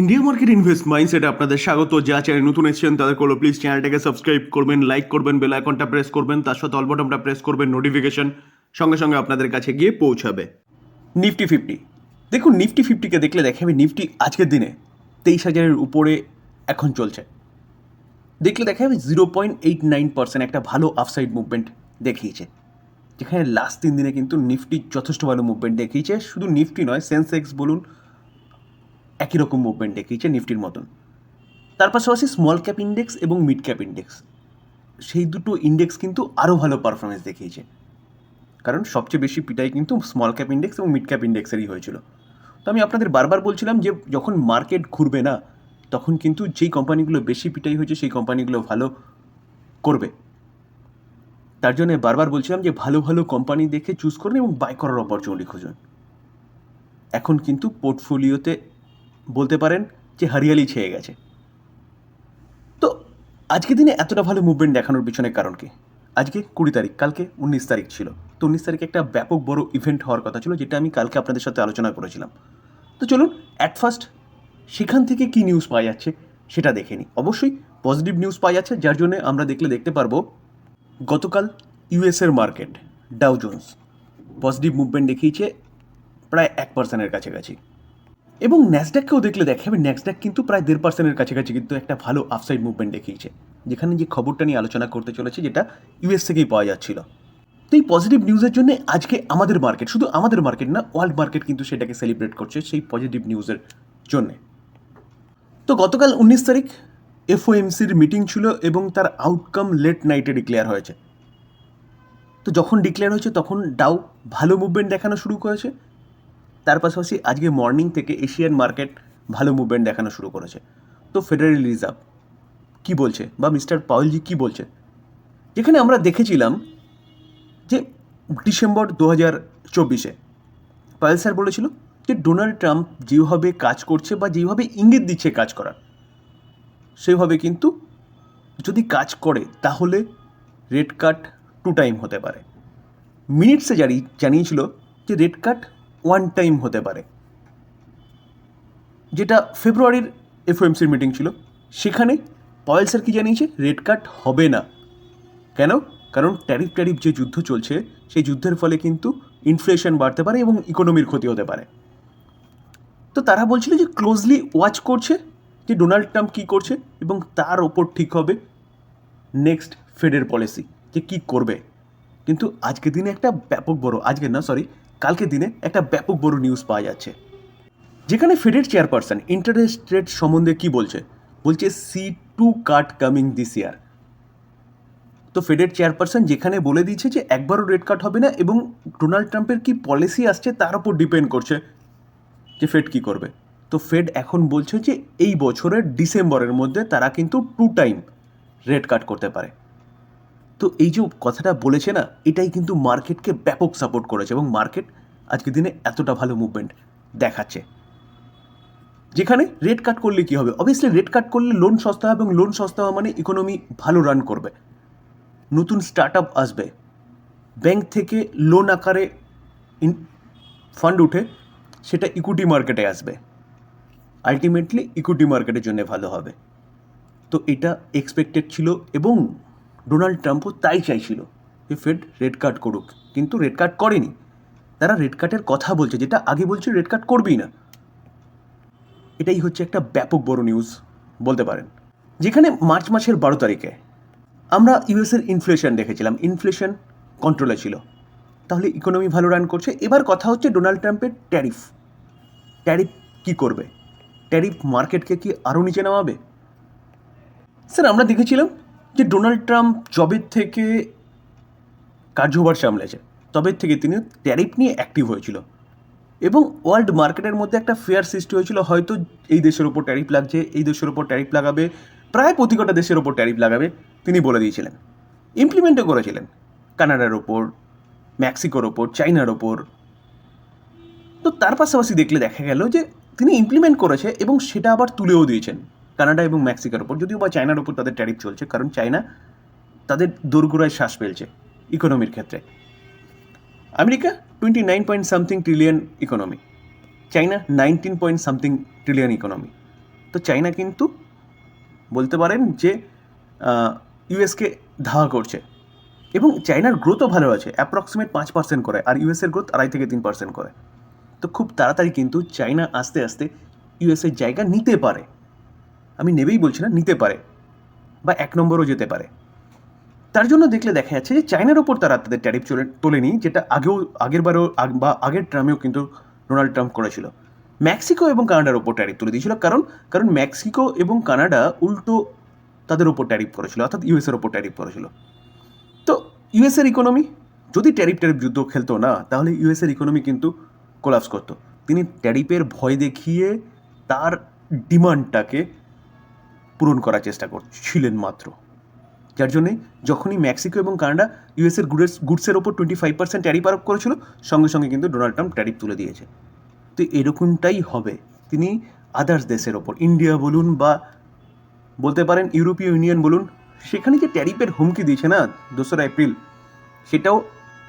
India market invest মাইন্ডসেটে আপনাদের স্বাগত। যা চ্যানেল নতুন এসেছেন, তাদের করল প্লিজ চ্যানেলটাকে সাবস্ক্রাইব করবেন লাইক করবেন বেল আইকনটা প্রেস করবেন, তার সাথে অল বটনটা প্রেস করবেন নোটিফিকেশন সঙ্গে সঙ্গে আপনাদের কাছে গিয়ে পৌঁছাবে। নিফটি ফিফটি দেখুন নিফটি ফিফটিকে দেখলে দেখাবে নিফটি আজকের দিনে তেইশ হাজারের উপরে এখন চলছে। দেখলে দেখা যাবে zero point eight nine percent একটা ভালো আফসাইড মুভমেন্ট দেখিয়েছে। যেখানে লাস্ট তিন দিনে কিন্তু নিফটি যথেষ্ট ভালো মুভমেন্ট দেখিয়েছে। শুধু নিফটি নয় সেন্সেক্স বলুন একই রকম মুভমেন্ট দেখিয়েছে নিফটির মতন। তার পাশাপাশি স্মল ক্যাপ ইন্ডেক্স এবং মিড ক্যাপ ইন্ডেক্স সেই দুটো ইন্ডেক্স কিন্তু আরও ভালো পারফরমেন্স দেখিয়েছে। কারণ সবচেয়ে বেশি পিটাই কিন্তু স্মল ক্যাপ ইন্ডেক্স এবং মিড ক্যাপ ইন্ডেক্সেরই হয়েছিল। তো আমি আপনাদের বারবার বলছিলাম যে যখন মার্কেট ঘুরবে না, তখন কিন্তু যেই কোম্পানিগুলো বেশি পিটাই হয়েছে, সেই কোম্পানিগুলো ভালো করবে। তার জন্য বারবার বলছিলাম যে ভালো ভালো কোম্পানি দেখে চুজ করুন এবং বাই করার অপরচুনিটি খুঁজুন। এখন কিন্তু পোর্টফোলিওতে বলতে পারেন যে হারিয়ালি ছেয়ে গেছে। তো আজকে দিনে এতটা ভালো মুভমেন্ট দেখানোর পিছনে কারণ কি? আজকে কুড়ি তারিখ, কালকে উনিশ তারিখ ছিল। তো উনিশ তারিখে একটা ব্যাপক বড় ইভেন্ট হওয়ার কথা ছিল, যেটা আমি কালকে আপনাদের সাথে আলোচনা করেছিলাম। তো চলুন অ্যাট ফার্স্ট সেখান থেকে কি নিউজ পাওয়া যাচ্ছে সেটা দেখে নিই। অবশ্যই পজিটিভ নিউজ পাওয়া যাচ্ছে, যার জন্য আমরা দেখলে দেখতে পারব গতকাল ইউএসের market Dow Jones positive movement দেখিয়েছে প্রায় এক পার্সেন্টের কাছাকাছি। এবং ন্যাসডাককেও দেখলে দেখে দেখাবে ন্যাসডাক কিন্তু প্রায় দেড় পার্সেন্টের কাছাকাছি কিন্তু একটা ভালো আফসাইড মুভমেন্ট দেখিয়েছে। যেখানে যে খবরটা নিয়ে আলোচনা করতে চলেছে, যেটা ইউএস থেকেই পাওয়া যাচ্ছিল। তো এই পজিটিভ নিউজের জন্য আজকে আমাদের মার্কেট শুধু আমাদের মার্কেট না ওয়ার্ল্ড মার্কেট কিন্তু সেটাকে সেলিব্রেট করছে সেই পজিটিভ নিউজের জন্যে। তো গতকাল উনিশ তারিখ এফওএমসির মিটিং ছিল এবং তার আউটকাম লেট নাইটে ডিক্লেয়ার হয়েছে। তো যখন ডিক্লেয়ার হয়েছে, তখন ডাউ ভালো মুভমেন্ট দেখানো শুরু করেছে। তার পাশাপাশি আজকে মর্নিং থেকে এশিয়ান মার্কেট ভালো মুভমেন্ট দেখানো শুরু করেছে। তো ফেডারেল রিজার্ভ কি বলছে বা মিস্টার পাওয়েলজি কি বলছে? যেখানে আমরা দেখেছিলাম যে ডিসেম্বর দু হাজার চব্বিশে পায়েল স্যার বলেছিল যে ডোনাল্ড ট্রাম্প যেভাবে কাজ করছে বা যেভাবে ইঙ্গিত দিচ্ছে কাজ করার, সেভাবে কিন্তু যদি কাজ করে তাহলে রেড কাট টু টাইম হতে পারে। মিনিটসে জানি জানিয়েছিল যে রেড কাট ওয়ান টাইম হতে পারে। যেটা ফেব্রুয়ারির এফওএমসির মিটিং ছিল। সেখানে পয়েল স্যার কি জানিয়েছে? রেড কাট হবে না। কেন? কারণ ট্যারিফ ট্যারিফ যে যুদ্ধ চলছে, সেই যুদ্ধের ফলে কিন্তু ইনফ্লেশন বাড়তে পারে এবং ইকোনমির ক্ষতি হতে পারে। তো তারা বলছিল যে ক্লোজলি ওয়াচ করছে যে ডোনাল্ড ট্রাম্প কী করছে এবং তার ওপর ঠিক হবে নেক্সট ফেডের পলিসি যে কী করবে। কিন্তু আজকে দিনে একটা ব্যাপক বড়, আজকে না সরি কালকে দিনে একটা ব্যাপক বড় নিউজ পাওয়া যাচ্ছে। যেখানে ফেডের চেয়ারপারসন ইন্টারেস্ট রেট সম্বন্ধে কি বলছে? বলছে see two cut coming this year তো ফেডের চেয়ারপারসন যেখানে বলে দিয়েছে যে একবারও রেট কাট হবে না এবং ডোনাল্ড ট্রাম্পের কি পলিসি আসছে তার উপর ডিপেন্ড করছে যে ফেড কি করবে। তো ফেড এখন বলছে যে এই বছরের ডিসেম্বরের মধ্যে তারা কিন্তু টু টাইম রেট কাট করতে পারে। তো এই যে কথাটা বলেছে না, এটাই কিন্তু মার্কেটকে ব্যাপক সাপোর্ট করেছে এবং মার্কেট আজকের দিনে এতটা ভালো মুভমেন্ট দেখাচ্ছে। যেখানে রেট কাট করলে কি হবে? অবভিয়াসলি রেট কাট করলে লোন সস্তা হবে এবং লোন সস্তা হওয়া মানে ইকোনমি ভালো রান করবে। নতুন স্টার্ট আপ আসবে। ব্যাংক থেকে লোন আকারে ইন ফান্ড উঠে সেটা ইকুইটি মার্কেটে আসবে। আলটিমেটলি ইকুইটি মার্কেটের জন্য ভালো হবে। তো এটা এক্সপেক্টেড ছিল এবং ডোনাল্ড ট্রাম্পও তাই চাইছিল যে ফেড রেড কার্ড করুক, কিন্তু রেড কার্ড করেনি। তারা রেড কার্ডের কথা বলছে, যেটা আগে বলছে রেড কার্ড করবেই না। এটাই হচ্ছে একটা ব্যাপক বড় নিউজ বলতে পারেন। যেখানে মার্চ মাসের বারো তারিখে আমরা ইউএসের ইনফ্লেশন দেখেছিলাম। ইনফ্লেশন কন্ট্রোলে ছিল। তাহলে ইকোনমি ভালো রান করছে। এবার কথা হচ্ছে ডোনাল্ড ট্রাম্পের ট্যারিফ ট্যারিফ কি করবে? ট্যারিফ মার্কেটকে কি আরও নিচে নামাবে? স্যার আমরা দেখেছিলাম যে ডোনাল্ড ট্রাম্প জবের থেকে কার্যভার সামলেছে, তবে থেকে তিনি ট্যারিফ নিয়ে অ্যাক্টিভ হয়েছিল এবং ওয়ার্ল্ড মার্কেটের মধ্যে একটা ফেয়ার সৃষ্টি হয়েছিল, হয়তো এই দেশের ওপর ট্যারিফ লাগছে, এই দেশের ওপর ট্যারিফ লাগাবে, প্রায় প্রতি কটা দেশের ওপর ট্যারিফ লাগাবে, তিনি বলে দিয়েছিলেন। ইমপ্লিমেন্টও করেছিলেন, কানাডার ওপর মেক্সিকোর ওপর চাইনার ওপর তো তার পাশাপাশি দেখলে দেখা গেল যে তিনি ইমপ্লিমেন্ট করেছে এবং সেটা আবার তুলেও দিয়েছেন। কানাডা এবং মেক্সিকোর ওপর যদিও বা চায়নার ওপর তাদের ট্যারিফ চলছে, কারণ চায়না তাদের দোরগোড়ায় শ্বাস ফেলছে ইকোনমির ক্ষেত্রে। America twenty nine point something trillion economy China nineteen point something trillion economy তো চাইনা কিন্তু বলতে পারেন যে ইউএসকে ধাওয়া করছে। এবং চাইনার গ্রোথও ভালো আছে অ্যাপ্রক্সিমেট পাঁচ পার্সেন্ট করে, আর ইউএসের গ্রোথ আড়াই থেকে তিন পার্সেন্ট করে। তো খুব তাড়াতাড়ি কিন্তু চাইনা আস্তে আস্তে ইউএসের জায়গা নিতে পারে। আমি নেবেই বলছি না, নিতে পারে বা এক নম্বরও যেতে পারে। তার জন্য দেখলে দেখা যাচ্ছে যে চায়নার ওপর তারা তাদের ট্যারিফ চলে, তোলেনি, যেটা আগেও, আগের বারেও বা আগের ট্রামেও কিন্তু ডোনাল্ড ট্রাম্প করেছিল। মেক্সিকো এবং কানাডার ওপর ট্যারিফ তুলে দিয়েছিল। কারণ কারণ মেক্সিকো এবং কানাডা উল্টো তাদের ওপর ট্যারিফ করেছিল, অর্থাৎ ইউএসের ওপর ট্যারিফ করেছিল। তো ইউএসের ইকোনমি, যদি ট্যারিফ ট্যারিফ যুদ্ধ খেলতো না, তাহলে ইউএসের ইকোনমি কিন্তু কোলাপস করতো। তিনি ট্যারিফের ভয় দেখিয়ে তার ডিমান্ডটাকে পূরণ করার চেষ্টা করছিলেন মাত্র। যার জন্যে যখনই মেক্সিকো এবং কানাডা ইউএসের গুডস গুডসের ওপর টোয়েন্টি ফাইভ পার্সেন্ট ট্যারিফ আরোপ করেছিল, সঙ্গে সঙ্গে কিন্তু ডোনাল্ড ট্রাম্প ট্যারিফ তুলে দিয়েছে। তো এরকমটাই হবে। তিনি আদার্স দেশের ওপর, ইন্ডিয়া বলুন বা বলতে পারেন ইউরোপীয় ইউনিয়ন বলুন, সেখানে যে ট্যারিফের হুমকি দিয়েছে না দোসরা এপ্রিল, সেটাও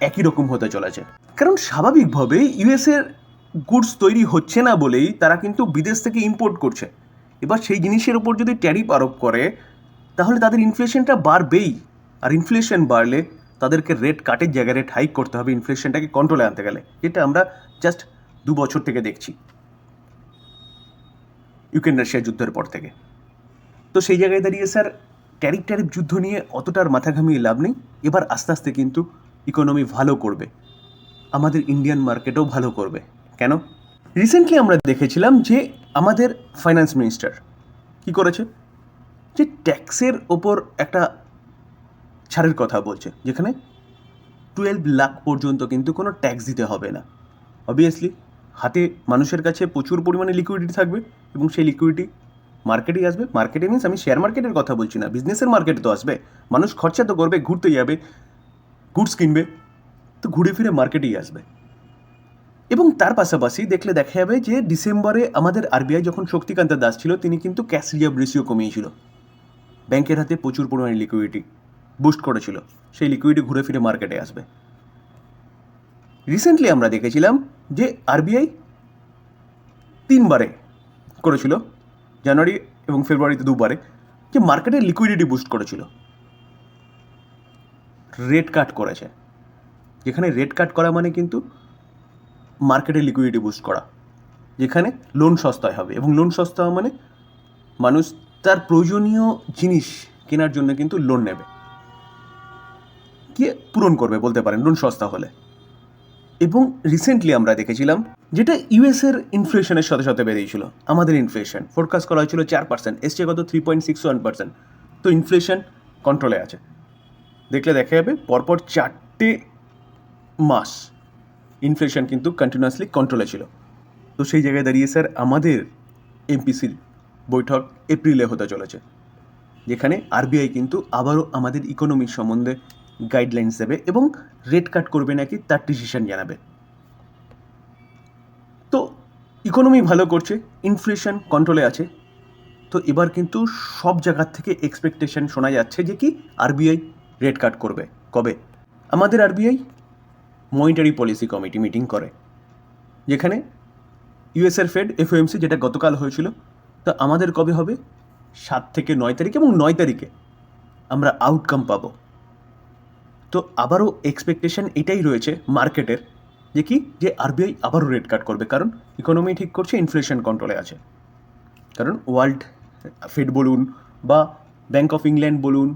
একই রকম হতে চলেছে। কারণ স্বাভাবিকভাবে ইউএসের গুডস তৈরি হচ্ছে না বলেই তারা কিন্তু বিদেশ থেকে ইম্পোর্ট করছে। এবার সেই জিনিসের উপর যদি ট্যারিফ আরোপ করে, তাহলে তাদের ইনফ্লেশনটা বাড়বেই। আর ইনফ্লেশন বাড়লে তাদেরকে রেট কাটের জায়গায় রেট হাইক করতে হবে ইনফ্লেশনটাকে কন্ট্রোলে আনতে গেলে। যেটা আমরা জাস্ট দু বছর থেকে দেখছি। ইউক্রেন রাশিয়া যুদ্ধের পর থেকে। তো সেই জায়গায় দাঁড়িয়ে স্যার ট্যারিফ ট্যারিফ যুদ্ধ নিয়ে অতটা আর মাথা ঘামিয়ে লাভ নেই। এবার আস্তে আস্তে কিন্তু ইকোনমি ভালো করবে। আমাদের ইন্ডিয়ান মার্কেটও ভালো করবে। কেন? রিসেন্টলি আমরা দেখেছিলাম যে আমাদের ফাইন্যান্স মিনিস্টার কি করেছে? যে ট্যাক্সের ওপর একটা ছাড়ের কথা বলছে, যেখানে টুয়েলভ লাখ পর্যন্ত কিন্তু কোনো ট্যাক্স দিতে হবে না। অবভিয়াসলি হাতে মানুষের কাছে প্রচুর পরিমাণে লিকুইডিটি থাকবে এবং সেই লিকুইডিটি মার্কেটেই আসবে। মার্কেটে মিনস আমি শেয়ার মার্কেটের কথা বলছি না বিজনেসের মার্কেটে তো আসবে। মানুষ খরচা তো করবে, ঘুরতে যাবে গুডস কিনবে, তো ঘুরে ফিরে মার্কেটেই আসবে। এবং তার পাশাপাশি দেখলে দেখা যাবে যে ডিসেম্বরে আমাদের আরবিআই যখন শক্তিকান্ত দাস ছিল, তিনি কিন্তু ক্যাশ রিজার্ভ রেশিও কমিয়েছিল। ব্যাংকের হাতে প্রচুর পরিমাণে লিকুইডিটি বুস্ট করেছিল। সেই লিকুইডিটি ঘুরে ফিরে মার্কেটে আসবে। রিসেন্টলি আমরা দেখেছিলাম যে আরবিআই তিনবারে করেছিল, জানুয়ারি এবং ফেব্রুয়ারিতে দুবারে, যে মার্কেটের লিকুইডিটি বুস্ট করেছিল। রেট কাট করেছে। যেখানে রেট কাট করা মানে কিন্তু মার্কেটে লিকুইডিটি বুস্ট করা, যেখানে লোন সস্তায় হবে। এবং লোন সস্তা মানে মানুষ তার প্রয়োজনীয় জিনিস কেনার জন্য কিন্তু লোন নেবে। গিয়ে পূরণ করবে বলতে পারেন লোন সস্তা হলে। এবং রিসেন্টলি আমরা দেখেছিলাম, যেটা ইউএসের ইনফ্লেশনের সাথে সাথে বেরিয়েছিল, আমাদের ইনফ্লেশন ফোরকাস্ট করা হয়েছিল চার পার্সেন্ট এসছে কত? Three point six one percent তো ইনফ্লেশন কন্ট্রোলে আছে। দেখলে দেখা যাবে, পরপর চারটে মাস ইনফ্লেশন কিন্তু কন্টিনিউয়াসলি কন্ট্রোলে ছিল। তো সেই জায়গায় দাঁড়িয়ে স্যার আমাদের এমপিসির বৈঠক এপ্রিলে হতে চলেছে, যেখানে আরবিআই কিন্তু আবারও আমাদের ইকোনমির সম্বন্ধে গাইডলাইন্স দেবে এবং রেট কাট করবে নাকি তার ডিসিশন জানাবে। তো ইকোনমি ভালো করছে ইনফ্লেশন কন্ট্রোলে আছে, তো এবার কিন্তু সব জায়গার থেকে এক্সপেকটেশন শোনা যাচ্ছে যে কি আরবিআই রেট কাট করবে। কবে? আমাদের RBI monetary policy committee meeting করে, যেখানে ইউএসএর ফেড এফওএমসি যেটা গতকাল হয়েছিল, তা আমাদের কবে হবে? সাত থেকে নয় তারিখ এবং নয় তারিখে আমরা আউটকাম পাবো। তো আবারও এক্সপেকটেশন এটাই রয়েছে মার্কেটের যে কি? যে আরবিআই আবারও রেট কাট করবে, কারণ ইকোনমি ঠিক করছে ইনফ্লেশন কন্ট্রোলে আছে। কারণ ওয়ার্ল্ড ফেড বলুন বা ব্যাঙ্ক অফ ইংল্যান্ড বলুন,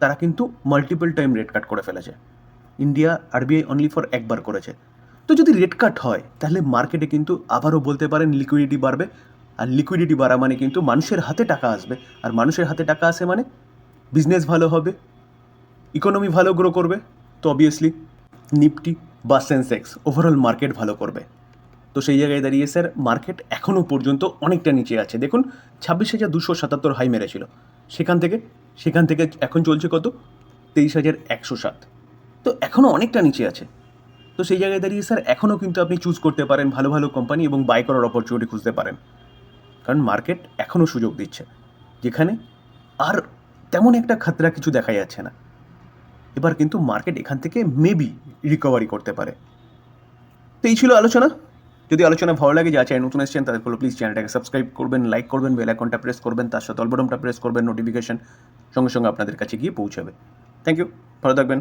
তারা কিন্তু মাল্টিপল টাইম রেট কাট করে ফেলেছে। ইন্ডিয়া, আরবিআই অনলি ফর একবার করেছে। তো যদি রেট কাট হয়, তাহলে মার্কেটে কিন্তু আবারও বলতে পারেন লিকুইডিটি বাড়বে। আর লিকুইডিটি বাড়া মানে কিন্তু মানুষের হাতে টাকা আসবে। আর মানুষের হাতে টাকা আসে মানে বিজনেস ভালো হবে ইকোনমি ভালো গ্রো করবে। তো অবভিয়াসলি নিফটি বা সেন্সেক্স ওভারঅল মার্কেট ভালো করবে। তো সেই জায়গায় দাঁড়িয়ে স্যার মার্কেট এখনও পর্যন্ত অনেকটা নিচে আছে। দেখুন, ছাব্বিশ হাজার দুশো সাতাত্তর হাই মেরেছিল। সেখান থেকে সেখান থেকে এখন চলছে কত? তেইশ হাজার একশো সাত। তো এখনও অনেকটা নিচে আছে। তো সেই জায়গায় দাঁড়িয়ে স্যার, এখনও কিন্তু আপনি চুজ করতে পারেন ভালো ভালো কোম্পানি এবং বাই করার অপরচুনিটি খুঁজতে পারেন। কারণ মার্কেট এখনও সুযোগ দিচ্ছে, যেখানে আর তেমন একটা খাতরা কিছু দেখা যাচ্ছে না। এবার কিন্তু মার্কেট এখান থেকে মেবি রিকভারি করতে পারে। তো এই ছিল আলোচনা। যদি আলোচনা ভালো লাগে যা চ্যানেল নতুন এসেছেন, তাদের প্লিজ চ্যানেলটাকে সাবস্ক্রাইব করবেন লাইক করবেন বেল আইকনটা প্রেস করবেন, তার সাথে অলবটনটা প্রেস করবেন নোটিফিকেশন সঙ্গে সঙ্গে আপনাদের কাছে গিয়ে পৌঁছাবে। থ্যাংক ইউ ভালো থাকবেন।